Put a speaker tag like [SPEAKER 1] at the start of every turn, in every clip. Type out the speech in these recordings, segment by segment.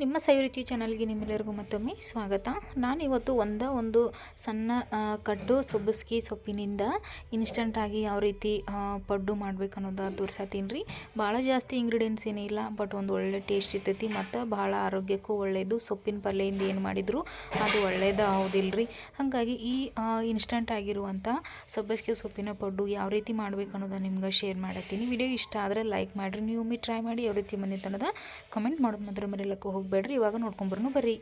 [SPEAKER 1] ನಿಮ್ಮ ಸೈರುಚಿ ಚಾನಲ್ಗೆ ನಿಮ್ಮೆಲ್ಲರಿಗೂ ಮತ್ತೊಮ್ಮೆ ಸ್ವಾಗತ. ನಾನಿವತ್ತು ಒಂದ ಒಂದು ಸಣ್ಣ ಕಡ್ಡು ಸೊಬ್ಬಸ್ಗಿ ಸೊಪ್ಪಿನಿಂದ ಇನ್ಸ್ಟಂಟಾಗಿ ಯಾವ ರೀತಿ ಪಡ್ಡು ಮಾಡಬೇಕು ಅನ್ನೋದು ತೋರ್ಸತ್ತೀನಿ ರೀ. ಭಾಳ ಜಾಸ್ತಿ ಇಂಗ್ರೀಡಿಯೆಂಟ್ಸ್ ಏನಿಲ್ಲ ಬಟ್ ಒಂದು ಒಳ್ಳೆ ಟೇಸ್ಟ್ ಇರ್ತೈತಿ. ಮತ್ತು ಭಾಳ ಆರೋಗ್ಯಕ್ಕೂ ಒಳ್ಳೆಯದು ಸೊಪ್ಪಿನ ಪಲ್ಯದಿಂದ ಏನು ಮಾಡಿದ್ರು ಅದು ಒಳ್ಳೇದು ಹೌದಿಲ್ಲ ರೀ. ಹಾಗಾಗಿ ಈ ಇನ್ಸ್ಟಂಟ್ ಆಗಿರುವಂಥ ಸೊಬ್ಬಸ್ಗೆ ಸೊಪ್ಪಿನ ಪಡ್ಡು ಯಾವ ರೀತಿ ಮಾಡಬೇಕು ಅನ್ನೋದನ್ನು ನಿಮ್ಗೆ ಶೇರ್ ಮಾಡತ್ತೀನಿ. ವಿಡಿಯೋ ಇಷ್ಟ ಆದರೆ ಲೈಕ್ ಮಾಡಿರಿ. ನೀವು ಒಮ್ಮೆ ಟ್ರೈ ಮಾಡಿ, ಯಾವ ರೀತಿ ಅನ್ನೋದು ಕಮೆಂಟ್ ಮಾಡೋದು ಮಾತ್ರ ಮರೆಯಲಕ್ಕೆ ಹೋಗಬೇಡ್ರಿ, ಇವಾಗ ನೋಡ್ಕೊಂಬರ್ನು ಬರ್ರಿ.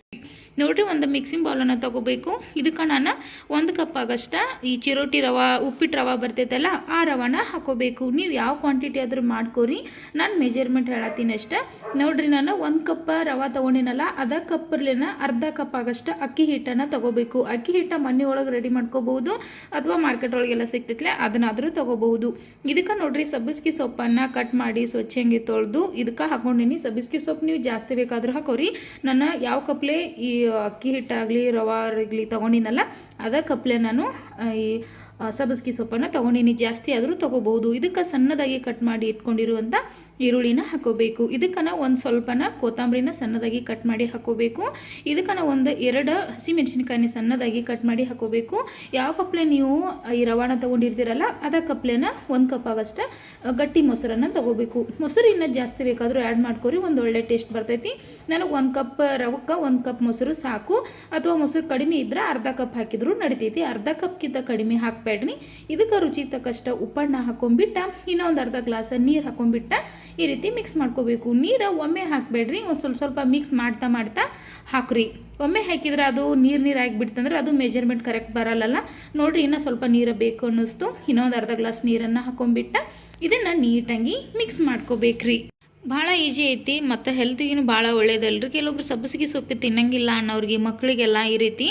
[SPEAKER 1] ನೋಡ್ರಿ, ಒಂದು ಮಿಕ್ಸಿಂಗ್ ಬೌಲನ್ನು ತಗೋಬೇಕು. ಇದಕ್ಕೆ ನಾನು ಒಂದು ಕಪ್ ಆಗಷ್ಟ ಈ ಚಿರೋಟಿ ರವಾ ಉಪ್ಪಿಟ್ಟು ರವೆ ಬರ್ತೈತಲ್ಲ, ಆ ರವಾನ ಹಾಕೋಬೇಕು. ನೀವು ಯಾವ ಕ್ವಾಂಟಿಟಿ ಆದ್ರೂ ಮಾಡ್ಕೋರಿ. ನಾನು ಮೆಜರ್ಮೆಂಟ್ ಹೇಳತ್ತೀನಿ ಅಷ್ಟೇ. ನೋಡ್ರಿ, ನಾನು ಒಂದು ಕಪ್ ರವಾ ತಗೊಂಡಿನಲ್ಲ, ಅದ ಕಪ್ಪರ್ಲಿನ ಅರ್ಧ ಕಪ್ ಆಗಷ್ಟ ಅಕ್ಕಿ ಹಿಟ್ಟನ್ನು ತಗೋಬೇಕು. ಅಕ್ಕಿ ಹಿಟ್ಟ ಮನೆ ಒಳಗೆ ರೆಡಿ ಮಾಡ್ಕೋಬಹುದು, ಅಥವಾ ಮಾರ್ಕೆಟ್ ಒಳಗೆಲ್ಲ ಸಿಗ್ತೈತ್ಲೆ, ಅದನ್ನಾದರೂ ತಗೋಬಹುದು. ಇದಕ್ಕೆ ನೋಡ್ರಿ, ಸಬ್ಬಸ್ಗಿ ಸೊಪ್ಪನ್ನು ಕಟ್ ಮಾಡಿ ಸ್ವಚ್ಛಂಗೆ ತೊಳೆದು, ಇದಕ್ಕೆ ಹಾಕೊಂಡಿನಿ. ಸಬ್ಬಸ್ಗಿ ಸೊಪ್ಪು ನೀವು ಜಾಸ್ತಿ ಬೇಕಾದ್ರೂ ಹಾಕೋರಿ ನನ್ನ ಯಾವ ಕಪ್ಲೆ ಈ ಅಕ್ಕಿ ಹಿಟ್ಟಾಗಲಿ ರವಾರಾಗಲಿ ತೊಗೊಂಡಿನಲ್ಲ ಅದ ಕಪ್ಲೆ ನಾನು ಈ ಸಬ್ಬಸ್ಗಿ ಸೊಪ್ಪನ್ನು ತೊಗೊಂಡಿನಿ ಜಾಸ್ತಿ ಆದರೂ ತೊಗೋಬಹುದು. ಇದಕ್ಕೆ ಸಣ್ಣದಾಗಿ ಕಟ್ ಮಾಡಿ ಇಟ್ಕೊಂಡಿರುವಂಥ ಈರುಳ್ಳಿನ ಹಾಕೋಬೇಕು. ಇದಕ್ಕನ ಒಂದು ಸ್ವಲ್ಪನ ಕೊತ್ತಂಬರಿನ ಸಣ್ಣದಾಗಿ ಕಟ್ ಮಾಡಿ ಹಾಕೋಬೇಕು. ಇದಕ್ಕನ ಒಂದು ಎರಡು ಹಸಿಮೆಣಸಿನಕಾಯಿನ ಸಣ್ಣದಾಗಿ ಕಟ್ ಮಾಡಿ ಹಾಕೋಬೇಕು. ಯಾವ ಕಪ್ಲೆ ನೀವು ಈ ರವಾನ ತೊಗೊಂಡಿರ್ತೀರಲ್ಲ, ಅದ ಕಪ್ಲೆನ ಒಂದು ಕಪ್ ಆಗಷ್ಟ ಗಟ್ಟಿ ಮೊಸರನ್ನು ತಗೋಬೇಕು. ಮೊಸರು ಇನ್ನೂ ಜಾಸ್ತಿ ಬೇಕಾದರೂ ಆ್ಯಡ್ ಮಾಡ್ಕೊರಿ, ಒಂದು ಒಳ್ಳೆ ಟೇಸ್ಟ್ ಬರ್ತೈತಿ. ನನಗೆ ಒಂದು ಕಪ್ ರವಕ್ಕೆ, ಒಂದು ಕಪ್ ಮೊಸರು ಸಾಕು. ಅಥವಾ ಮೊಸರು ಕಡಿಮೆ ಇದ್ರೆ ಅರ್ಧ ಕಪ್ ಹಾಕಿದ್ರು ನಡಿತೈತಿ. ಅರ್ಧ ಕಪ್ಗಿಂತ ಕಡಿಮೆ ಹಾಕ್ಬೇಡ್ರಿ ಇದಕ್ಕೆ ರುಚಿ ತಕ್ಕಷ್ಟ ಉಪ್ಪಣ್ಣ ಹಾಕೊಂಡ್ಬಿಟ್ಟ ಇನ್ನೊಂದು ಅರ್ಧ ಗ್ಲಾಸ್ ನೀರು ಹಾಕೊಂಡ್ಬಿಟ್ಟ ಈ ರೀತಿ ಮಿಕ್ಸ್ ಮಾಡ್ಕೋಬೇಕು. ನೀರು ಒಮ್ಮೆ ಹಾಕಬೇಡ್ರಿ, ಒಂದು ಸ್ವಲ್ಪ ಸ್ವಲ್ಪ ಮಿಕ್ಸ್ ಮಾಡ್ತಾ ಮಾಡ್ತಾ ಹಾಕ್ರಿ. ಒಮ್ಮೆ ಹಾಕಿದ್ರೆ ಅದು ನೀರು ನೀರು ಆಗಿಬಿಡ್ತಂದ್ರೆ ಅದು ಮೆಜರ್ಮೆಂಟ್ ಕರೆಕ್ಟ್ ಬರಲ್ಲಲ್ಲ. ನೋಡ್ರಿ, ಇನ್ನೂ ಸ್ವಲ್ಪ ನೀರು ಬೇಕು ಅನ್ನಿಸ್ತು. ಇನ್ನೊಂದು ಅರ್ಧ ಗ್ಲಾಸ್ ನೀರನ್ನು ಹಾಕೊಂಡ್ಬಿಟ್ಟ ಇದನ್ನು ನೀಟಾಗಿ ಮಿಕ್ಸ್ ಮಾಡ್ಕೋಬೇಕ್ರಿ. ಭಾಳ ಈಜಿ ಐತಿ, ಮತ್ತು ಹೆಲ್ತಿಗೂ ಭಾಳ ಒಳ್ಳೇದಲ್ರಿ. ಕೆಲವೊಬ್ರು ಸಬ್ಬಸಿಗೆ ಸೊಪ್ಪು ತಿನ್ನಂಗಿಲ್ಲ ಅನ್ನೋರಿಗೆ ಮಕ್ಕಳಿಗೆಲ್ಲ ಈ ರೀತಿ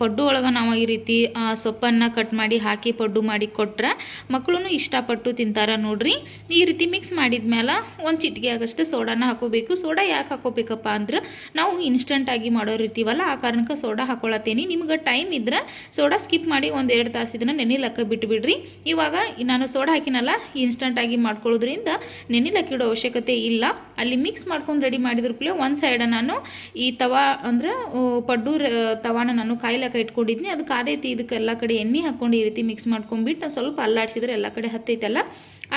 [SPEAKER 1] ಪಡ್ಡು ಒಳಗೆ ನಾವು ಈ ರೀತಿ ಸೊಪ್ಪನ್ನು ಕಟ್ ಮಾಡಿ ಹಾಕಿ ಪಡ್ಡು ಮಾಡಿ ಕೊಟ್ರೆ ಮಕ್ಕಳು ಇಷ್ಟಪಟ್ಟು ತಿಂತಾರೆ ನೋಡ್ರಿ. ಈ ರೀತಿ ಮಿಕ್ಸ್ ಮಾಡಿದ್ಮೇಲೆ ಒಂದು ಚಿಟಿಕೆ ಆಗಷ್ಟೇ ಸೋಡಾನ ಹಾಕೋಬೇಕು. ಸೋಡಾ ಯಾಕೆ ಹಾಕೋಬೇಕಪ್ಪ ಅಂದ್ರೆ ನಾವು ಇನ್ಸ್ಟಂಟ್ ಆಗಿ ಮಾಡೋರು ಇರ್ತೀವಲ್ಲ ಆ ಕಾರಣಕ್ಕೆ ಸೋಡಾ ಹಾಕೊಳತ್ತೀನಿ. ನಿಮ್ಗೆ ಟೈಮ್ ಇದ್ರೆ ಸೋಡಾ ಸ್ಕಿಪ್ ಮಾಡಿ ಒಂದು ಎರಡು ತಾಸು ಇದನ್ನ ನೆನಿಲಕ್ಕ ಬಿಟ್ಬಿಡ್ರಿ. ಇವಾಗ ನಾನು ಸೋಡಾ ಹಾಕಿನಲ್ಲ ಇನ್ಸ್ಟಂಟ್ ಆಗಿ ಮಾಡ್ಕೊಳ್ಳೋದ್ರಿಂದ ನೆನಿಲಕ್ಕಿಡೋ ಅವಶ್ಯಕತೆ ಇಲ್ಲ. ಅಲ್ಲಿ ಮಿಕ್ಸ್ ಮಾಡ್ಕೊಂಡು ರೆಡಿ ಮಾಡಿದ್ರು ಕೂಡ ಒಂದು ಸೈಡ ನಾನು ಈ ತವಾ ಅಂದ್ರೆ ಪಡ್ಡು ತವಾನ ನಾನು ಕಾಯ್ಲಕ್ಕ ಇಟ್ಕೊಂಡಿದ್ನಿ. ಅದಕ್ಕೆ ಆದೈತಿ ಇದಕ್ಕೆ ಎಲ್ಲ ಕಡೆ ಎಣ್ಣೆ ಹಾಕೊಂಡು ಈ ರೀತಿ ಮಿಕ್ಸ್ ಮಾಡ್ಕೊಂಡ್ಬಿಟ್ಟು ಸ್ವಲ್ಪ ಅಲ್ಲಾಡ್ಸಿದ್ರೆ ಎಲ್ಲ ಕಡೆ ಹತ್ತೈತಲ್ಲ.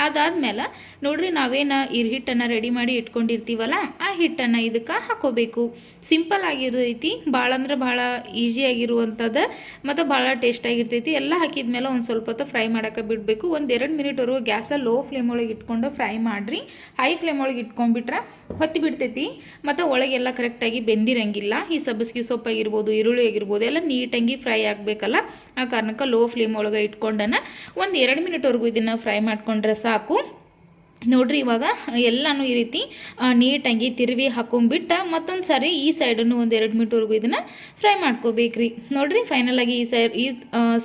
[SPEAKER 1] ಅದಾದ್ಮೇಲೆ ನೋಡ್ರಿ ನಾವೇನು ಈ ಹಿಟ್ಟನ್ನು ರೆಡಿ ಮಾಡಿ ಇಟ್ಕೊಂಡಿರ್ತೀವಲ್ಲ, ಆ ಹಿಟ್ಟನ್ನು ಇದಕ್ಕೆ ಹಾಕೋಬೇಕು. ಸಿಂಪಲ್ ಆಗಿರ್ತೈತಿ ಭಾಳ ಅಂದ್ರೆ ಭಾಳ ಈಸಿ ಆಗಿರುವಂಥದ್ದು ಮತ್ತು ಭಾಳ ಟೇಸ್ಟ್ ಆಗಿರ್ತೈತಿ. ಎಲ್ಲ ಹಾಕಿದ್ಮೇಲೆ ಒಂದು ಸ್ವಲ್ಪ ಹೊತ್ತು ಫ್ರೈ ಮಾಡೋಕೆ ಬಿಡಬೇಕು. ಒಂದು ಎರಡು ಮಿನಿಟ್ವರೆಗೂ ಗ್ಯಾಸಲ್ಲಿ ಲೋ ಫ್ಲೇಮ್ ಒಳಗೆ ಇಟ್ಕೊಂಡು ಫ್ರೈ ಮಾಡಿರಿ. ಹೈ ಫ್ಲೇಮ್ ಒಳಗೆ ಇಟ್ಕೊಂಡ್ಬಿಟ್ರೆ ಹೊತ್ತಿ ಬಿಡ್ತೈತಿ. ಮತ್ತು ಒಳಗೆಲ್ಲ ಕರೆಕ್ಟಾಗಿ ಬೆಂದಿರಂಗಿಲ್ಲ. ಈ ಸಬ್ಬಸಿಗೆ ಸೊಪ್ಪು ಆಗಿರ್ಬೋದು, ಈರುಳ್ಳಿ ಆಗಿರ್ಬೋದು, ಎಲ್ಲ ನೀಟಾಗಿ ಫ್ರೈ ಆಗಬೇಕಲ್ಲ, ಆ ಕಾರಣಕ್ಕೆ ಲೋ ಫ್ಲೇಮ್ ಒಳಗೆ ಇಟ್ಕೊಂಡನ ಒಂದು ಎರಡು ಮಿನಿಟ್ವರೆಗೂ ಇದನ್ನು ಫ್ರೈ ಮಾಡ್ಕೊಂಡ್ರೆ ಸಾಕು. ನೋಡ್ರಿ ಇವಾಗ ಎಲ್ಲನೂ ಈ ರೀತಿ ನೀಟಾಗಿ ತಿರುವಿ ಹಾಕೊಂಡ್ಬಿಟ್ಟು ಮತ್ತೊಂದು ಸಾರಿ ಈ ಸೈಡನ್ನು ಒಂದು ಎರಡು ಮಿನಿಟ್ವರೆಗೂ ಇದನ್ನು ಫ್ರೈ ಮಾಡ್ಕೋಬೇಕ್ರಿ. ನೋಡ್ರಿ ಫೈನಲ್ ಆಗಿ ಈ ಸೈಡ್, ಈ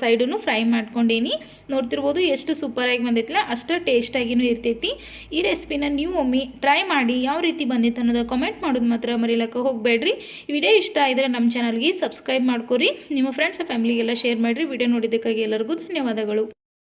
[SPEAKER 1] ಸೈಡನ್ನು ಫ್ರೈ ಮಾಡ್ಕೊಂಡೇನಿ. ನೋಡ್ತಿರ್ಬೋದು ಎಷ್ಟು ಸೂಪರಾಗಿ ಬಂದೈತಿಲ್ಲ, ಅಷ್ಟು ಟೇಸ್ಟಾಗಿನೂ ಇರ್ತೈತಿ. ಈ ರೆಸಿಪಿನ ನೀವು ಒಮ್ಮೆ ಟ್ರೈ ಮಾಡಿ, ಯಾವ ರೀತಿ ಬಂದಿತ್ತು ಅನ್ನೋದು ಕಮೆಂಟ್ ಮಾಡೋದು ಮಾತ್ರ ಮರಿಲಕ್ಕೆ ಹೋಗಬೇಡ್ರಿ. ವಿಡಿಯೋ ಇಷ್ಟ ಆದರೆ ನಮ್ಮ ಚಾನಲ್ಗೆ ಸಬ್ಸ್ಕ್ರೈಬ್ ಮಾಡ್ಕೊರಿ. ನಿಮ್ಮ ಫ್ರೆಂಡ್ಸ್ ಫ್ಯಾಮಿಲಿಗೆಲ್ಲ ಶೇರ್ ಮಾಡಿರಿ. ವಿಡಿಯೋ ನೋಡಿದ್ದಕ್ಕಾಗಿ ಎಲ್ಲರಿಗೂ ಧನ್ಯವಾದಗಳು.